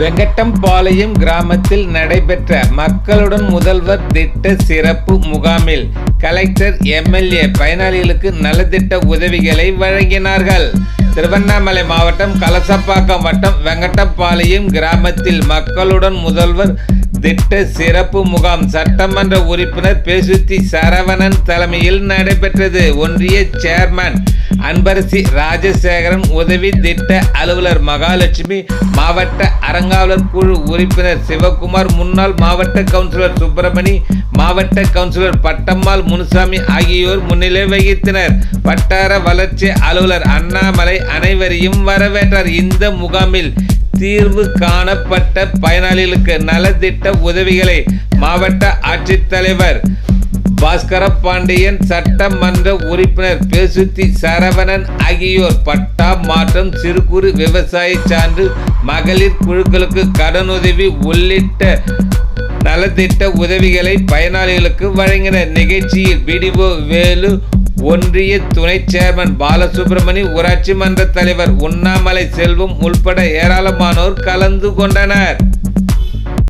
வெங்கட்டம்பாளையம் கிராமத்தில் நடைபெற்ற மக்களுடன் முதல்வர் திட்ட சிறப்பு முகாமில் கலெக்டர் எம்எல்ஏ பயனாளிகளுக்கு நலத்திட்ட உதவிகளை வழங்கினார்கள். திருவண்ணாமலை மாவட்டம் கலசப்பாக்கம் வட்டம் வெங்கட்டம்பாளையம் கிராமத்தில் மக்களுடன் முதல்வர் திட்ட சிறப்பு முகாம் சட்டமன்ற உறுப்பினர் பேசுத்தி சரவணன் தலைமையில் நடைபெற்றது. ஒன்றிய சேர்மன் அன்பரசி ராஜசேகரன் உதவி திட்ட அலுவலர் மகாலட்சுமி மாவட்ட அறங்காவலர் குழு உறுப்பினர் சிவகுமார் முன்னாள் மாவட்ட கவுன்சிலர் சுப்பிரமணி மாவட்ட கவுன்சிலர் பட்டம்மாள் முனுசாமி ஆகியோர் முன்னிலை வகித்தனர். வட்டார வளர்ச்சி அலுவலர் அண்ணாமலை அனைவரையும் வரவேற்றார். இந்த முகாமில் தீர்வு காணப்பட்ட பயனாளிகளுக்கு நலத்திட்ட உதவிகளை மாவட்ட ஆட்சித்தலைவர் பாஸ்கர பாண்டியன் சட்டமன்ற உறுப்பினர் பேசுத்தி சரவணன் ஆகியோர் பட்டா மாற்றம் சிறு குறு விவசாய சான்று மகளிர் குழுக்களுக்கு கடனுதவி உள்ளிட்ட நலத்திட்ட உதவிகளை பயனாளிகளுக்கு வழங்கினர். நிகழ்ச்சியில் பிடிஓ வேலு ஒன்றிய துணை சேர்மன் பாலசுப்ரமணி ஊராட்சி மன்ற தலைவர் உண்ணாமலை செல்வம் உள்பட ஏராளமானோர் கலந்து கொண்டனர்.